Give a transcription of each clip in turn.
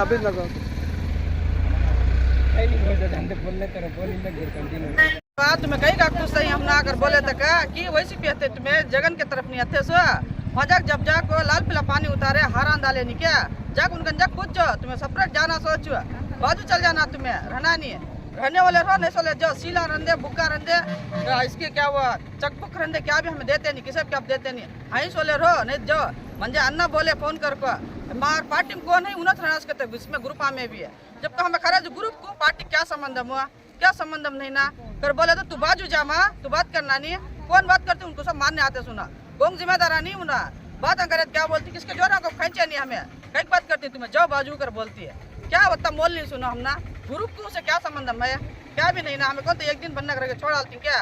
लगा। बात में कहीं का कुछ सही हम ना अगर बोले तक कि वैसी भी तुम्हें जगन के तरफ़ नहीं हते सो मज़ाक जब जा को लाल पीला पानी उतारे, हरा डाले नहीं क्या? जग उनका जग पूछ तुम्हें सपरेट जाना सोचो बाजू चल जाना तुम्हें, रहना नहीं है। रहने वाले रहो नहीं सोले, जो सीला बुक्का रंदे या इसके क्या हुआ चकपुक रंदे क्या भी हमें देते नहीं, किसी क्या देते नहीं। आई सोले रहो नहीं जो, मंजे अन्ना बोले, फ़ोन कर को। मार पार्टी में कौन है उन्नत रहना सकते इसमें ग्रुप में भी है। जब हमें खरा जो ग्रुप को, पार्टी क्या संबंध हुआ? क्या संबंधम नहीं ना? फिर बोले तो तू बाजू जा माँ, तू बात करना नहीं कौन बात करते उनको सब मानने आते सुना। कौन जिम्मेदार नहीं होना। बात करे क्या बोलती किसके जोरा को खींचे नहीं हमें। कई बात करती तुम्हें जाओ बाजू कर बोलती है। क्या बता मोल नहीं सुनो हम ना ग्रुप को से क्या संबंध है क्या भी नहीं ना हमें कौन तो एक दिन बनना करके छोड़ डालती क्या?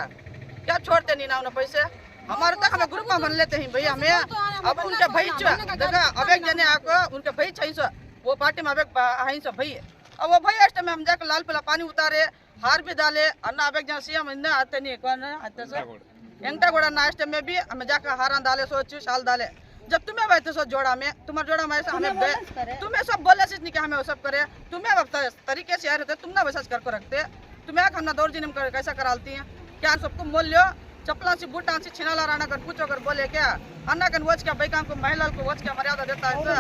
क्या छोड़ते नहीं ना उन्हें पैसे? हमारे तक हमें ग्रुप में बन लेते हैं भैया हमें। अब उनके भाई देखा अब एक जने आपको उनके भाई चाहिए वो पार्टी में अब एक आई सब भाई। अब वो भाई अस्ट में हम जाकर लाल पीला पानी उतारे हार भी डाले अन्ना अब एक जन सी हम आते नहीं कौन आते सर एंटा गोड़ा नाश्ते में भी हमें जाकर हारा डाले सोच साल डाले। जब तुम्हें बैठे सो जोड़ा में तुम्हारा जोड़ा में ऐसा हमें तुम्हें सब बोले सिर्फ़ नहीं कि हमें वो सब करे। तुम्हें अब तरीके से आ रहे थे तुम ना वैसा कर को रखते। तुम्हें हम ना दौड़ जिनम कर कैसा करालती हैं? क्या सबको मोल लो चप्पला से बूटा से छिनाला राना कर पूछो कर बोले क्या? अन्ना कन वोच क्या भाई काम को महिला को वोच क्या मर्यादा देता है ऐसा?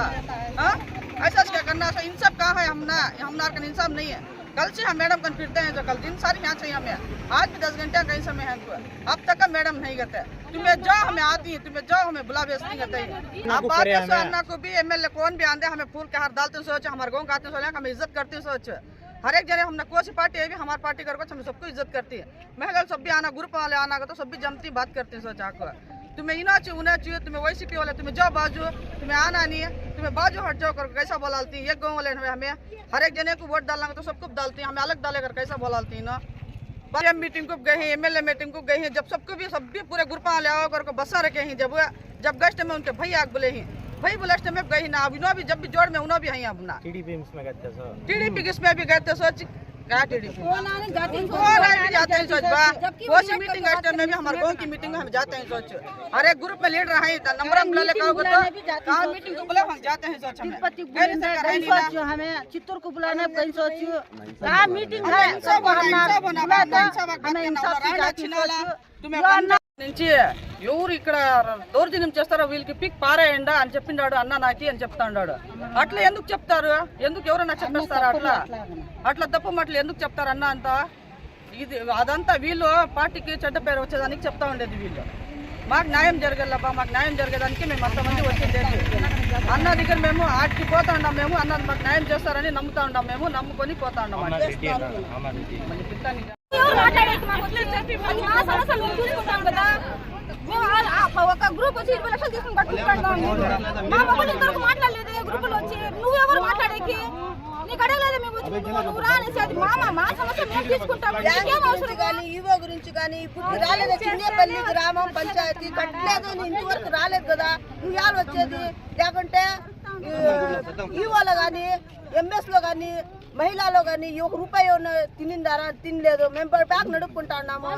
हाँ? ऐसा क्या करना इन सब कहाँ है? हम ना हम ना इंसाफ नहीं है। कल से हम मैडम कन फिरते हैं जो कल दिन सारी यहाँ चाहिए हमें। आज भी दस घंटे कहीं समय है अब तक का मैडम नहीं करते तुम्हें जो हमें आती है तुम्हें जो हमें बुला बेच नहीं करते हैं। बात अन्ना को भी एमएलए कौन भी आंदे हमें फूल के हार डालते सोच हमारे गाँव का आते सोच हमें इज़्ज़त करते सोच। हर एक जने हमने कोई सी पार्टी है भी हमारी पार्टी कर हम सबको इज़्ज़त करती है। महिला सब भी आना ग्रुप वाले आना तो सब भी जमती बात करते हैं सोच तुम्हें इना चाहिए उन्हें चाहिए तुम्हें वैसी पी वाले तुम्हें जाओ बाजू तुम्हें आना नहीं है। तुम्हें बाजू हट जाओ कर कैसा बोलाती है एक गाँव वाले हमें हमें हर एक जने को वोट डालना तो सबको डालती है। हमें अलग डाले कर कैसा बोलाती है ना? बार मीटिंग को गए हैं एमएलए मीटिंग को गए हैं। जब सबको भी सब भी पूरे ग्रुप वाले आओ कर बसा रखे हैं। जब जब गश्त में उनके भाई आग बोले हैं। भाई बोले में गई ना अब इन्हों भी जब भी जोड़ में उन्होंने भी हैं अपना। टीडीपी में थे सर। टीडीपी किसमें भी गए थे सोच कोसी मीटिंग में भी हमारे गाँव की मीटिंग हम जाते हैं सोच। हर एक ग्रुप में लीडर है नंबर हम ले तो। मीटिंग को बुलाओ हम जाते हैं सोच हमें। चित्तूर को बुलाना कहीं सोचियो कहाँ मीटिंग है हमें నుంచి ఎవరు ఇక్కడ దౌర్జన్యం చేస్తారో వీళ్ళకి పిక్ పారేయండి అని చెప్పిండాడు అన్న నాకి అని చెప్తాడు అట్లా ఎందుకు చెప్తారు? ఎందుకు ఎవరన్నా చెప్పేస్తారు అట్లా? అట్లా? తప్పు మాటలు ఎందుకు చెప్తారు అన్న అంతా? ఇది అదంతా వీళ్ళు పార్టీకి చెడ్డ పేరు వచ్చేదానికి చెప్తా ఉండేది వీళ్ళు. మాకు న్యాయం జరగాలబ్బా మాకు న్యాయం జరిగేదానికి మేము అంతమంది వచ్చింది అన్న దగ్గర మేము ఆటికి పోతా ఉన్నాం మేము అన్న మాకు న్యాయం చేస్తారని నమ్ముతా ఉన్నాం మేము నమ్ముకొని పోతా ఉన్నాం మళ్ళీ పిత్తానికి ఎవరు మాట్లాడేది మాకు వదిలేసేసి అది మా సమస్యలు మేము చూసుకుంటాం కదా మేము ఆ- ఆ ఒక గ్రూప్ వచ్చి ఇరవై లక్షలు తీసుకుని పట్టుకుంటాం మా మొబైల్ ఇంతవరకు మాట్లాడలేదు గ్రూపులు వచ్చి నువ్వు ఎవరు మాట్లాడేకి? నీకు అడగలేదు మేము వచ్చి నువ్వు రా అనేసి అది మా మా సమస్య మేము తీసుకుంటాం. నీకేం అవసరం? కానీ ఈవో గురించి కానీ ఇప్పుడు రాలేదు? చిన్నేపల్లి గ్రామం పంచాయతీ కట్టలేదు నీ ఇంతవరకు రాలేదు కదా? నువ్వు యాలు వచ్చేది లేకుంటే ఈవోలో కానీ ఎంఎస్లో కానీ మహిళలో కానీ ఒక రూపాయి ఉన్న తినిందారా? తినలేదు. మేము బ్యాగ్ నడుపుకుంటా ఉన్నాము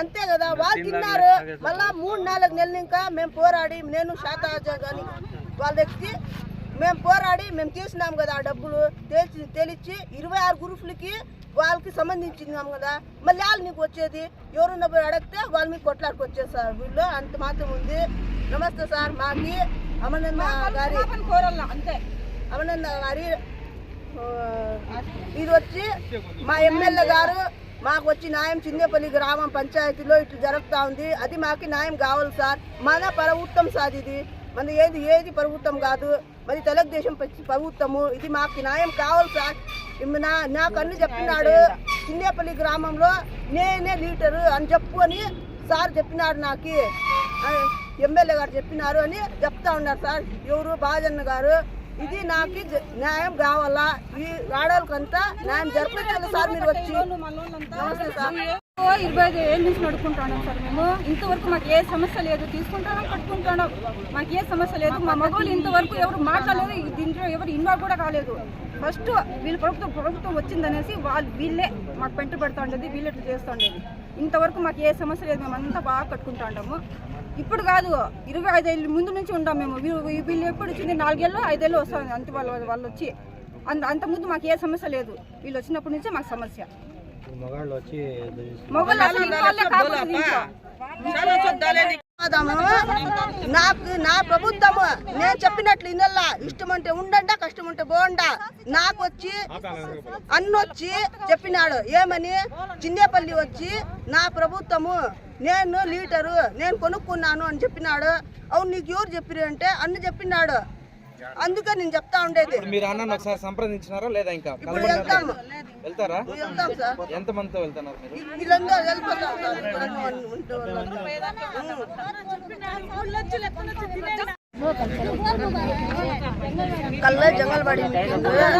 అంతే కదా. వాళ్ళు తిన్నారు. మళ్ళా మూడు నాలుగు నెలలు ఇంకా మేము పోరాడి నేను శాతాజ కానీ వాళ్ళ ఎక్కి మేము పోరాడి మేము తీసినాం కదా ఆ డబ్బులు. తేల్చి తెలిచ్చి ఇరవై ఆరు గ్రూపులకి వాళ్ళకి సంబంధించినాం కదా. మళ్ళీ వాళ్ళు నీకు వచ్చేది. ఎవరున్న పోయి అడిగితే వాళ్ళు మీకు కొట్లాడికి వచ్చేసారు వీళ్ళు అంత మాత్రం ఉంది. నమస్తే సార్. మాకి అమనంద గారి కోరల్లా అంతే. అమనంద గారి ఇది వచ్చి మా ఎమ్మెల్యే గారు మాకు వచ్చి న్యాయం చిన్నేపల్లి గ్రామం పంచాయతీలో ఇట్లా జరుగుతూ ఉంది. అది మాకు న్యాయం కావాలి సార్. మన ప్రభుత్వం సార్ ఇది. మన ఏది ఏది ప్రభుత్వం కాదు. మరి తెలుగుదేశం ప్రభుత్వము ఇది మాకు న్యాయం కావాలి సార్. నా నా కన్ను చెప్పినాడు. చిన్నేపల్లి గ్రామంలో నేనే లీటరు అని చెప్పు అని సార్ చెప్పినాడు నాకు. ఎమ్మెల్యే గారు చెప్పినారు అని చెప్తా ఉన్నారు సార్. ఎవరు? బాజన్న గారు. ఇది నాకు న్యాయం కావాలా? ఈ ఆడవాళ్ళకంతా న్యాయం జరపలేదు సార్ మీరు వచ్చి. నమస్తే సార్. ఇరవై ఐదు ఏళ్ళ నుంచి నడుపుకుంటున్నాం సార్ మేము. ఇంతవరకు మాకు ఏ సమస్య లేదు. తీసుకుంటాం కట్టుకుంటున్నాం మాకు ఏ సమస్య లేదు. మా మగవాళ్ళు ఇంతవరకు ఎవరు మాట్లాడలేదు. దీంట్లో ఎవరు ఇన్వాల్వ్ కూడా కాలేదు. ఫస్ట్ వీళ్ళు ప్రభుత్వం ప్రభుత్వం వచ్చిందనేసి వాళ్ళు వీళ్ళే మాకు పెంట పెడతా ఉండేది. వీళ్ళు ఇట్లా చేస్తూ ఉండేది. ఇంతవరకు మాకు ఏ సమస్య లేదు. మేము బాగా కట్టుకుంటా ఉంటాము ఇప్పుడు కాదు ఇరవై ఐదేళ్ళ ముందు నుంచి ఉంటాం మేము. వీళ్ళు వీళ్ళు ఎప్పుడు వచ్చింది? నాలుగేళ్ళు ఐదేళ్ళు వస్తుంది అంతే వాళ్ళు వాళ్ళు వచ్చి అంత అంత ముందు మాకు ఏ సమస్య లేదు. వీళ్ళు వచ్చినప్పటి నుంచే మాకు సమస్య. మగాళ్ళు వచ్చి నాకు నా ప్రభుత్వము నేను చెప్పినట్లు ఇనల్లా ఇష్టం అంటే ఉండండా కష్టం ఉంటే పోండా. నాకు వచ్చి అన్నొచ్చి చెప్పినాడు. ఏమని? చిన్నేపల్లి వచ్చి నా ప్రభుత్వము నేను లీటరు నేను కొనుక్కున్నాను అని చెప్పినాడు. అవును నీకు ఎవరు చెప్పిరు అంటే అన్న చెప్పినాడు. అందుకే నేను చెప్తా ఉండేది. మీరు అన్న ఒకసారి సంప్రదించినారా లేదా ఇంకా? ఇప్పుడు వెళ్తారా వెళ్తాం సార్ ఎంత మందితో వెళ్తున్నారు మీరు వీళ్ళందరూ వెళ్ళిపోతాం సార్ ఇక్కడ ఉంటూ कल जंगलबाड़ी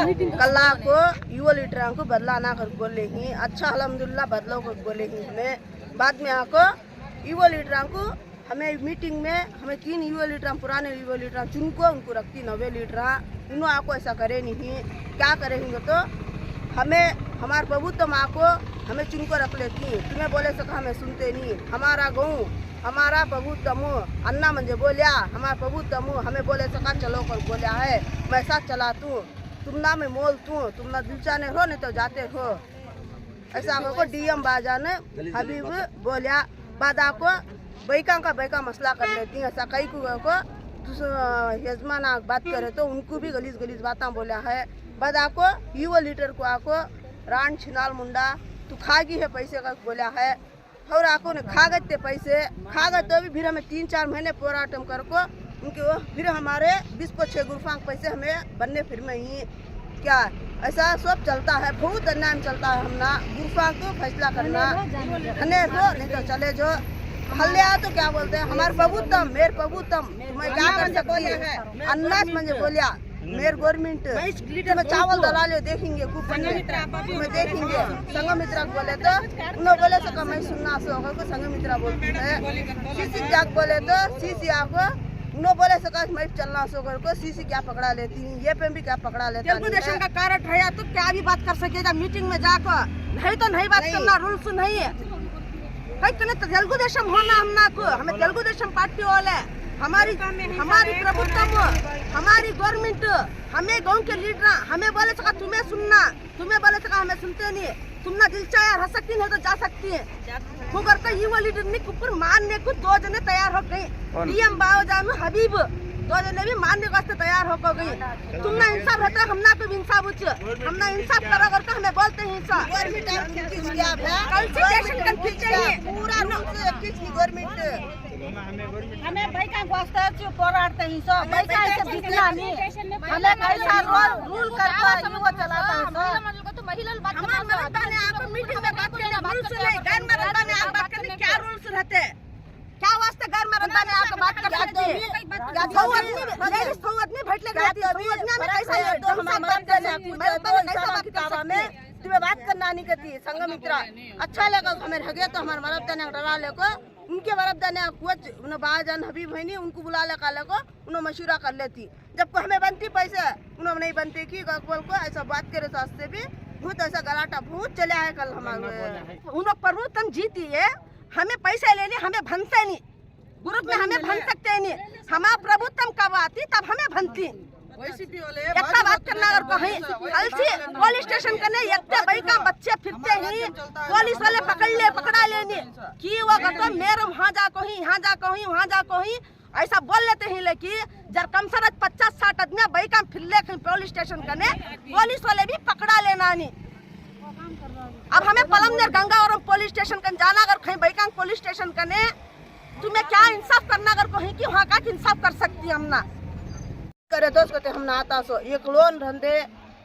मीटिंग कल को युवा लीडर को बदलाना कर बोले ही अच्छा अलहमदुल्ला बदलाव कर बोले ही हमें बाद में आको युवा लीडर को हमें मीटिंग में हमें तीन युवा लीडर पुराने युवा लीडर चुन को उनको रखती नवे लीडर इन्हों आपको ऐसा करे नहीं क्या करेंगे तो हमें, हमारे प्रभुत्व माँ को हमें चुन को रख लेती तुम्हें बोले सका हमें सुनते नहीं हमारा गाँव हमारा प्रभुत्व अन्ना मंजे बोलिया, हमारा प्रभुत्व हमें बोले सका चलो कर बोलिया है। मैं साथ चला तू तुम ना मैं मोल तू तुम ना दिलचाने हो, नहीं तो जाते हो। ऐसा हमको डीएम बाजा ने हबीब बोलिया, बादा को बैका का बैका मसला कर लेती हैं। ऐसा कई को यजमान बात करे तो उनको भी गलीज गलीज बातें बोला है। बादा को युवा लीडर को आको, रान छिनाल मुंडा, तू खागी है पैसे का बोला है। और आको ने खागत थे पैसे, खागत तो भी फिर हमें तीन चार महीने पोराटम कर को उनके वो फिर हमारे बीस को छः गुरफांग पैसे हमें बनने फिर में ही। क्या ऐसा सब चलता है, बहुत अन्याय चलता है हमना, गुरफांग को फैसला करना। हने तो नहीं तो चले जो। हल्ले आ तो क्या बोलते हैं, हमारे प्रभुत्व मेरे प्रभुत्व मैं क्या कर सकती है? अन्नास मंजे बोलिया मेरे गवर्नमेंट में चावल दलाले देखेंगे कूपन में देखेंगे संगमित्रा को बोले तो उन्होंने बोले सका मैं सुनना सो को संगमित्रा बोलती है। सीसी जाग बोले तो सीसी आपको उन्होंने बोले सका मैं चलना सो को सीसी क्या पकड़ा लेती है ये पे भी क्या पकड़ा लेता तेलुगु है। का कार्ड है तो क्या भी बात कर सकेगा मीटिंग में जाकर नहीं तो नहीं बात करना रूल्स नहीं है। नहीं तो तेलुगु देशम होना हमना को हमें तेलुगु देशम पार्टी वाले। हमारी हमारी प्रभुत्व हमारी गवर्नमेंट हमें गाँव के लीडर हमें बोले सका तुम्हें सुनना तुम्हें बोले सका हमें सुनते नहीं। तुम ना दिल चाहे रह सकती नहीं तो जा सकती है। मगर का युवा लीडर ने ऊपर मानने को दो जने तैयार हो गए। डीएम बावजान हबीब दो जने भी मानने वास्ते तैयार हो गई तुम ना इंसाफ रहता हम ना को इंसाफ उच हम ना इंसाफ करा करके हमें बोलते हैं इंसाफ। है ही पूरा गवर्नमेंट हमें भाई का वास्ते जो पोराड़ते हैं सब भाई का ऐसे बिकना नहीं हमें कैसा रोल रूल करता है वो चलाता है सब हमारे मरदा ने आप मीटिंग में बात करने रूल्स नहीं गैर मरदा ने आप बात करने क्या रूल्स रहते हैं क्या वास्ते गैर मरदा ने आप बात कर सकते हैं सौवत नहीं लेडीज सौवत नहीं भेटले रहती है सौवत में कैसा ये तो हम हम बात कर सकते हैं मैं तो कैसा बात कर सकते में हैं तुम्हें बात करना नहीं करती संगमित्रा अच्छा लगा हमें हगे तो हमारे मरब्दा ने डरा ले को उनके मरब्दा ने कुछ बाजान हबीब है नहीं उनको बुला ले काले को उन्हें मशूरा कर लेती। जब को हमें बनती पैसे उन्होंने नहीं बनती की गकबल को ऐसा बात करे सास्ते भी बहुत ऐसा गलाटा बहुत चला है कल हमारे उन प्रभुत्व जीती है हमें पैसे लेने हमें भनते नहीं। ग्रुप में हमें भन सकते नहीं। हमारा प्रभुत्व कब आती तब हमें भनती। एकता बात करना अगर कहीं अलसी पुलिस स्टेशन करने एकते का बच्चे फिरते ही पुलिस वाले पकड़ ले पकड़ा लेने। की वो तो मेरे वहाँ जा को ही यहाँ जा को ही वहाँ जा को ही ऐसा बोल लेते हैं लेकिन जब कम से कम पचास साठ आदमी भाई का फिर ले पुलिस स्टेशन करने पुलिस वाले भी पकड़ा लेना नहीं। अब हमें पलमनेर और पुलिस स्टेशन कर जाना अगर कहीं बैकांग पुलिस स्टेशन करने तुम्हें क्या इंसाफ करना अगर कहीं की वहाँ का इंसाफ कर सकती हम ना? करे दोस्त कहते हम ना आता सो एक लोन रंदे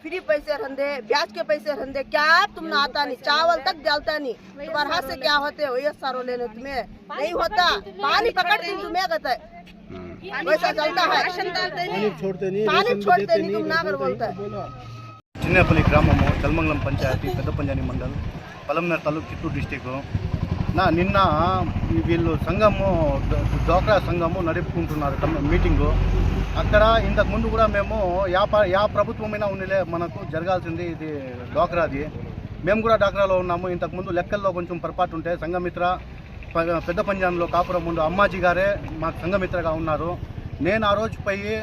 फ्री पैसे रंदे ब्याज के पैसे रंदे क्या तुम ना आता नहीं चावल तक डालता नहीं तुम्हारे हाथ से क्या होते हो ये सारो लेने तुम्हें नहीं होता पानी पकड़ती तुम्हें कहता है वैसा चलता है पानी छोड़ते नहीं तुम ना कर बोलता है చిన్నేపల్లి గ్రామము చల్మంగళం పంచాయతీ పెద్ద పంజాని మండల్ పలంనేర్ తాలూకు చిత్తూరు డిస్టిక్ నా నిన్న వీళ్ళు సంఘము డోక్రా డ్వాక్రా సంఘము నడుపుకుంటున్నారు మీటింగు. అక్కడ ఇంతకుముందు కూడా మేము యా యా ప్రభుత్వమైనా ఉండిలే మనకు జరగాల్సింది ఇది డోక్రాది మేము కూడా డ్వాక్రాలో ఉన్నాము. ఇంతకుముందు లెక్కల్లో కొంచెం పొరపాటు ఉంటే సంఘమిత్ర పెద్ద పంజాంలో కాపురం ముందు అమ్మాజీ గారే మాకు సంఘమిత్రగా ఉన్నారు. నేను ఆ రోజు పోయి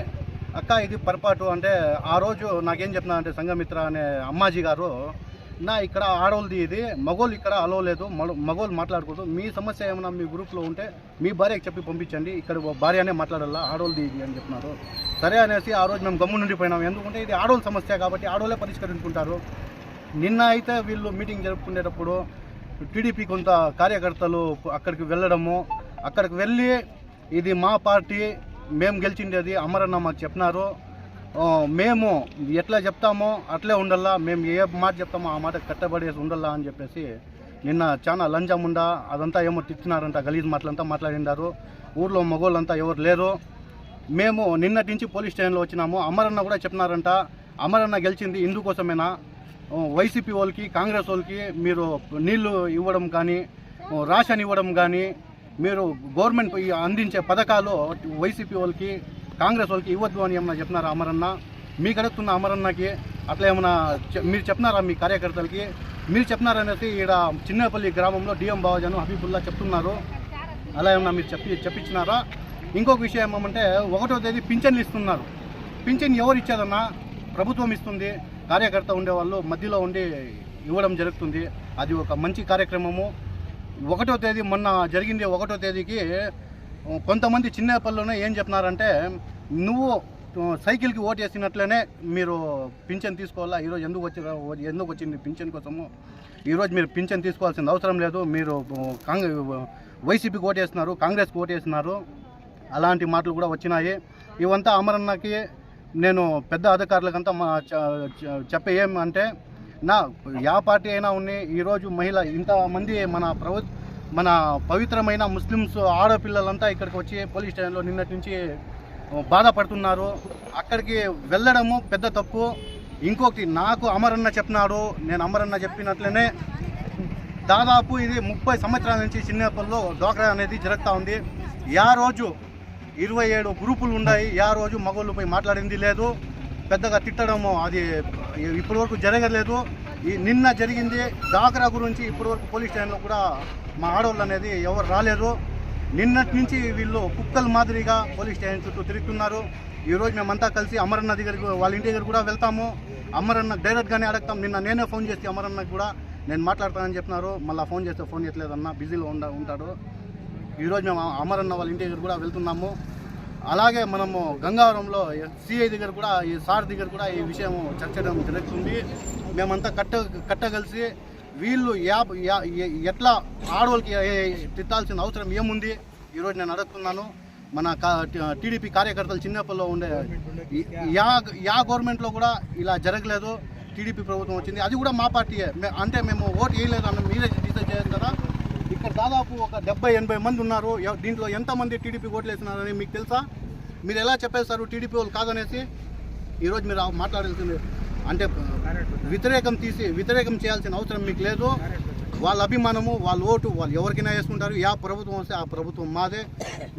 అక్క ఇది పొరపాటు అంటే ఆ రోజు నాకేం చెప్పినా అంటే సంఘమిత్ర అనే అమ్మాజీ గారు నా ఇక్కడ ఆడవాళ్ళది ఇది. మగోళ్ళు ఇక్కడ అలో లేదు. మగ- మగోళ్ళు మాట్లాడకూడదు మీ సమస్య ఏమైనా మీ గ్రూప్లో ఉంటే మీ భార్యకి చెప్పి పంపించండి. ఇక్కడ భార్యనే మాట్లాడాలా? ఆడవాళ్ళది ఇది అని చెప్పినారు. సరే అనేసి ఆ రోజు మేము గమ్ము నుండిపోయినాం ఎందుకంటే ఇది ఆడవాళ్ళ సమస్య కాబట్టి ఆడవాళ్ళే పరిష్కరించుకుంటారు. నిన్న అయితే వీళ్ళు మీటింగ్ జరుపుకునేటప్పుడు టీడీపీ కొంత కార్యకర్తలు అక్కడికి వెళ్ళడము అక్కడికి వెళ్ళి ఇది మా పార్టీ మేము గెలిచిండేది అమరన్న మాకు చెప్పినారు. మేము ఎట్లా చెప్తామో అట్లే ఉండాలా మేము ఏ మాట చెప్తామో ఆ మాట కట్టబడేసి ఉండాలా అని చెప్పేసి నిన్న చాలా లంచముండా అదంతా ఏమో తిట్టినారంట గలీజ్ మాటలంతా మాట్లాడిండారు. ఊర్లో మగోళ్ళంతా ఎవరు లేరు. మేము నిన్నటి నుంచి పోలీస్ స్టేషన్లో వచ్చినాము. అమరన్న కూడా చెప్పినారంట అమరన్న గెలిచింది ఇందుకోసమేనా వైసీపీ వాళ్ళకి కాంగ్రెస్ వాళ్ళకి మీరు నీళ్ళు ఇవ్వడం కానీ రాషన్ ఇవ్వడం కానీ మీరు గవర్నమెంట్ అందించే పథకాలు వైసీపీ వాళ్ళకి కాంగ్రెస్ వాళ్ళకి ఇవ్వద్దు అని ఏమన్నా చెప్పినారా అమరన్న? మీకడుగుతున్న అమరన్నకి అట్లా ఏమన్నా మీరు చెప్పినారా మీ కార్యకర్తలకి? మీరు చెప్పినారనేసి ఈడ చిన్నపల్లి గ్రామంలో డిఎం బావజాను హబీబుల్లా చెప్తున్నారు. అలా ఏమన్నా మీరు చెప్పి చెప్పించినారా? ఇంకొక విషయం ఏమంటే ఒకటో తేదీ పింఛన్లు ఇస్తున్నారు. పింఛన్ ఎవరు ఇచ్చేదన్నా ప్రభుత్వం ఇస్తుంది. కార్యకర్త ఉండేవాళ్ళు మధ్యలో ఉండి ఇవ్వడం జరుగుతుంది. అది ఒక మంచి కార్యక్రమము. ఒకటో తేదీ మొన్న జరిగింది ఒకటో తేదీకి కొంతమంది చిన్నపల్లిలోనే ఏం చెప్తున్నారంటే నువ్వు సైకిల్కి ఓటు వేసినట్లనే మీరు పింఛన్ తీసుకోవాలా? ఈరోజు ఎందుకు వచ్చి ఎందుకు వచ్చింది పింఛన్ కోసము? ఈరోజు మీరు పింఛన్ తీసుకోవాల్సిన అవసరం లేదు. మీరు కాంగ్రెస్ వైసీపీకి ఓటేస్తున్నారు కాంగ్రెస్కి ఓటేస్తున్నారు. అలాంటి మాటలు కూడా వచ్చినాయి. ఇవంతా అమరన్నకి నేను పెద్ద అధికారులకంతా మా చ- చెప్పే ఏం అంటే నా యా పార్టీ అయినా ఉన్ని ఈరోజు మహిళ ఇంతమంది మన ప్రభుత్వం మన పవిత్రమైన ముస్లిమ్స్ ఆడపిల్లలంతా ఇక్కడికి వచ్చి పోలీస్ స్టేషన్లో నిన్నటి నుంచి బాధపడుతున్నారు. అక్కడికి వెళ్ళడము పెద్ద తప్పు. ఇంకొకటి నాకు అమరన్న చెప్పినాడు. నేను అమరన్న చెప్పినట్లనే దాదాపు ఇది ముప్పై సంవత్సరాల నుంచి చిన్నపల్లిలో డోక్రా అనేది జరుగుతూ ఉంది. యా రోజు ఇరవై ఏడు గ్రూపులు ఉన్నాయి. యా రోజు మగోళ్ళు పోయి మాట్లాడింది లేదు. పెద్దగా తిట్టడము అది ఇప్పటివరకు జరగలేదు. ఈ నిన్న జరిగింది డాక్రా గురించి ఇప్పటివరకు పోలీస్ స్టేషన్లో కూడా మా ఆడవాళ్ళు అనేది ఎవరు రాలేదు నిన్నటి నుంచి వీళ్ళు కుక్కల మాదిరిగా పోలీస్ స్టేషన్ చుట్టూ తిరుగుతున్నారు. ఈరోజు మేమంతా కలిసి అమరన్న దగ్గరికి వాళ్ళ ఇంటి దగ్గర కూడా వెళ్తాము. అమరన్న డైరెక్ట్గానే అడగతాం. నిన్న నేనే ఫోన్ చేసి అమరన్నకు కూడా నేను మాట్లాడతానని చెప్పినారు. మళ్ళీ ఫోన్ చేస్తే ఫోన్ చేయట్లేదన్న బిజీలో ఉండ ఉంటాడు. ఈరోజు మేము అమరన్న వాళ్ళ ఇంటి దగ్గర కూడా వెళ్తున్నాము. అలాగే మనము గంగావరంలో సిఐ దగ్గర కూడా ఈ సార్ దగ్గర కూడా ఈ విషయం చర్చడం జరుగుతుంది. మేమంతా కట్ట కట్టగలిసి వీళ్ళు యాప్ యా- ఎట్లా ఆడవాళ్ళకి తిట్టాల్సిన అవసరం ఏముంది? ఈరోజు నేను అడుగుతున్నాను. మన టీడీపీ కార్యకర్తలు చిన్నప్పటిలో ఉండే యా యా గవర్నమెంట్లో కూడా ఇలా జరగలేదు. టీడీపీ ప్రభుత్వం వచ్చింది. అది కూడా మా పార్టీయే. మే- అంటే మేము ఓటు వేయలేదు అన్న మీరే డిసైడ్ చేయాలి కదా. ఇక్కడ దాదాపు ఒక డెబ్బై ఎనభై మంది ఉన్నారు. దీంట్లో ఎంతమంది టీడీపీ ఓట్లు వేసినారని మీకు తెలుసా? మీరు ఎలా చెప్పేస్తారు? టీడీపీ వాళ్ళు కాదనేసి ఈరోజు మీరు మాట్లాడాల్సింది అంటే వ్యతిరేకం తీసి వ్యతిరేకం చేయాల్సిన అవసరం మీకు లేదు. వాళ్ళ అభిమానము వాళ్ళ ఓటు వాళ్ళు ఎవరికైనా వేసుకుంటారు. యా ప్రభుత్వం వస్తే ఆ ప్రభుత్వం మాదే.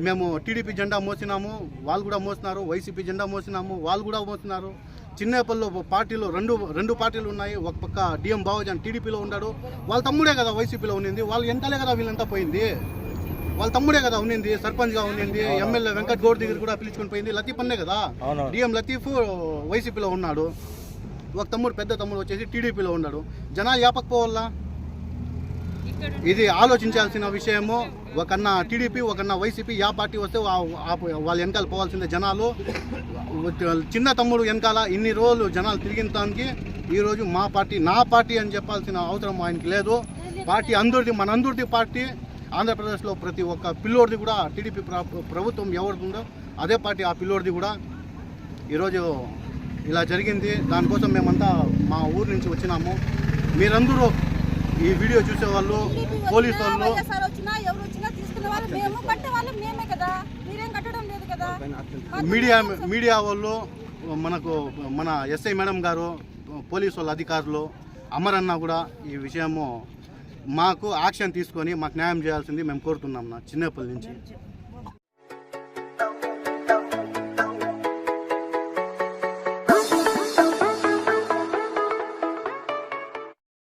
మేము టీడీపీ జెండా మోసినాము వాళ్ళు కూడా మోసినారు. వైసీపీ జెండా మోసినాము వాళ్ళు కూడా మోసినారు. చిన్నపల్లిలో పార్టీలు రెండు రెండు పార్టీలు ఉన్నాయి. ఒక పక్క డిఎం బావజాన్ టీడీపీలో ఉన్నాడు. వాళ్ళ తమ్ముడే కదా వైసీపీలో ఉన్నింది వాళ్ళు ఎంతలే కదా వీళ్ళంతా పోయింది. వాళ్ళ తమ్ముడే కదా ఉన్నింది సర్పంచ్గా ఉన్నింది ఎమ్మెల్యే వెంకట్ గౌడ్ దగ్గర కూడా పిలుచుకొని పోయింది. లతీఫ్ అన్నే కదా. డిఎం లతీఫ్ వైసీపీలో ఉన్నాడు. ఒక తమ్ముడు పెద్ద తమ్ముడు వచ్చేసి టీడీపీలో ఉన్నాడు. జనాలు యాపకపోవాలా? ఇది ఆలోచించాల్సిన విషయము. ఒకన్న టీడీపీ ఒకన్న వైసీపీ యా పార్టీ వస్తే వాళ్ళ వెనకాల పోవాల్సిందే జనాలు. చిన్న తమ్ముడు వెనకాల ఇన్ని రోజులు జనాలు తిరిగిన దానికి ఈరోజు మా పార్టీ నా పార్టీ అని చెప్పాల్సిన అవసరం ఆయనకి లేదు. పార్టీ అందరిది మనందరిది పార్టీ. ఆంధ్రప్రదేశ్లో ప్రతి ఒక్క పిల్లోడిది కూడా టీడీపీ ప్రభుత్వం ఎవరిది ఉందో అదే పార్టీ ఆ పిల్లోడిది కూడా. ఈరోజు ఇలా జరిగింది. దానికోసం మేమంతా మా ఊరు నుంచి వచ్చినాము. మీరందరూ ఈ వీడియో చూసేవాళ్ళు పోలీసు వాళ్ళు తీసుకునే వాళ్ళు మీడియా మీడియా వాళ్ళు మనకు మన ఎస్ఐ మేడం గారు పోలీసు వాళ్ళ అధికారులు అమరన్న కూడా ఈ విషయము మాకు యాక్షన్ తీసుకొని మాకు న్యాయం చేయాల్సింది మేము కోరుతున్నాం నా చిన్నప్పటి నుంచి.